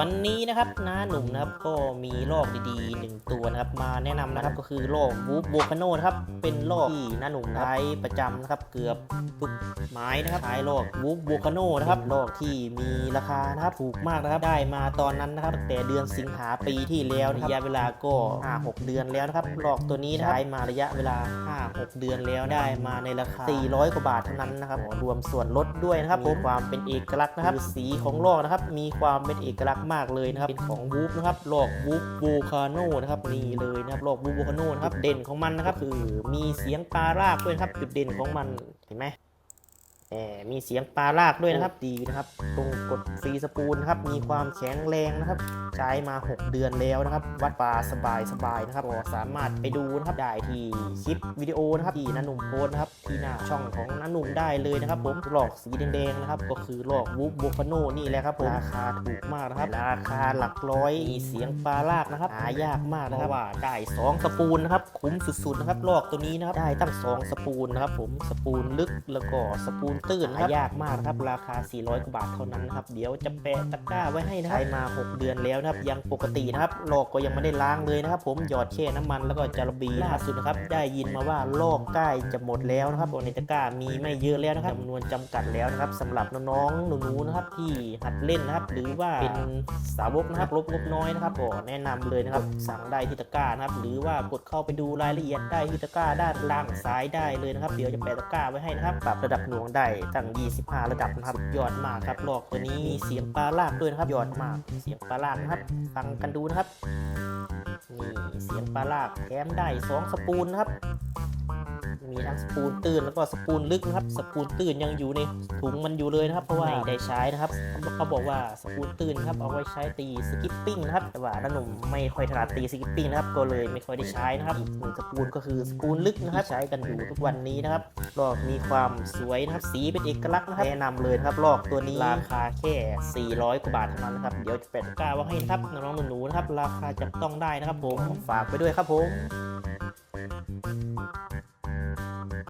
วันนี้นะครับน้าหนุ่มนะครับก็มีลอกดีๆหนึ่งตัวนะครับมาแนะนำนะครับก็คือลอกวูฟโบคาโนนะครับเป็นลอกที่น้าหนุ่มใช้ประจำนะครับเกือบทุกไม้นะครับใช้ลอกวูฟโบคาโนนะครับลอกที่มีราคานะครับถูกมากนะครับได้มาตอนนั้นนะครับตั้งแต่เดือนสิงหาปีที่แล้วระยะเวลาก็ 5-6 เดือนแล้วนะครับลอกตัวนี้นะครับใช้มาระยะเวลา 5-6 เดือนแล้วได้มาในราคา 400 กว่าบาทเท่านั้นนะครับรวมส่วนลดด้วยนะครับผมความเป็นเอกลักษณ์นะครับสีของลอกนะครับมีความเป็นเอกลักษณ์มากเลยนะครับ เป็นของวูฟนะครับลอกวูฟบูคาโนนะครับนี่เลยนะครับลอกวูฟโบคาโนนะครับ เด่นของมันนะครับคือมีเสียงปลารากด้วยครับจุดเด่นของมันเห็นไหม มมีเสียงปลาลากด้วยนะครับดีนะครับ ตรงกดฟรีสปูลนะครับ มีความแข็งแรงนะครับ ใช้มา 6 เดือนแล้วนะครับ วัดปลาสบายสบายนะครับก็สามารถไปดูนะครับได้ที่คลิปวิดีโอนะครับที่นันหนุ่มโพสต์นะครับที่หน้าช่องของนันหนุ่มได้เลยนะครับ ผมหลอกสีแดงๆนะครับ ก็คือหลอกวูฟโบคาโนนี่แหละครับผมราคาถูกมากนะครับ ราคาหลักร้อยมีเสียงปลาลากนะครับหายากมากนะครับว่าได้สองสปูลนะครับคุ้มสุดๆนะครับลอกตัวนี้นะครับได้ตั้งสองสปูลนะครับผมสปูลลึกแล้วก็สปูลตื้นนะครับหายากมากนะครับราคา 400 กว่าบาทเท่านั้นนะครับเดี๋ยวจะแปะตะกร้าไว้ให้นะครับใช้มา 6 เดือนแล้วนะครับยังปกตินะครับลอกก็ยังไม่ได้ล้างเลยนะครับ ผมหยอดแช่น้ำมันแล้วก็จาระบีล่าสุดนะครับได้ยินมาว่าลอกใกล้จะหมดแล้วนะครับในตะกร้ามีไม่เยอะแล้วนะครับจำนวนจำกัดแล้วนะครับสำหรับน้องๆหนูๆนะครับที่หัดเล่นนะครับ หรือว่าเป็นสาวกนะครับลบงบน้อยนะครับก็แนะนำเลยนะครับสั่งได้ที่ตะกร้านะครับหรือว่ากดเข้าไปดูรายละเอียดได้ที่ตะกร้าด้านล่างซ้ายได้เลยนะครับ เดี๋ยวจะแปะตะกร้าไว้ให้นะครับปรับระดับหน่วงได้ตั้ง 25 ระดับนะครับยอดมากครับลอกตัวนี้มีเสียงปลาลากด้วยนะครับยอดมากเสียงปลาลากนะครับ ฟังกันดูนะครับนี่เสียงปลาลากแถมได้ 2 สปูนนะครับ มีทั้งสปูนตื้นแล้วก็สปูนลึกนะครับ สปูนตื้นยังอยู่ในถุงมันอยู่เลยนะครับ เพราะว่าไม่ได้ใช้นะครับเขาบอกว่าสปูนตื้นนะครับเอาไว้ใช้ตีสกิปปิ้งนะครับแต่ว่าน้าหนุ่มไม่ค่อยถนัดตีสกิปปิ้งนะครับก็เลยไม่ค่อยได้ใช้นะครับอีกหนึ่งสปูนก็คือสปูนลึกนะครับใช้กันอยู่ทุกวันนี้นะครับลอกมีความสวยนะครับสีเป็นเอกลักษณ์นะครับแนะนำเลยนะครับลอกตัวนี้ราคาแค่ 400 กว่าบาทเท่านั้นนะครับเดี๋ยวจะแปะตะกร้าไว้ให้นะครับน้องๆหนูๆนะครับราคาจับต้องได้นะครับผมฝากไปด้วยครับผม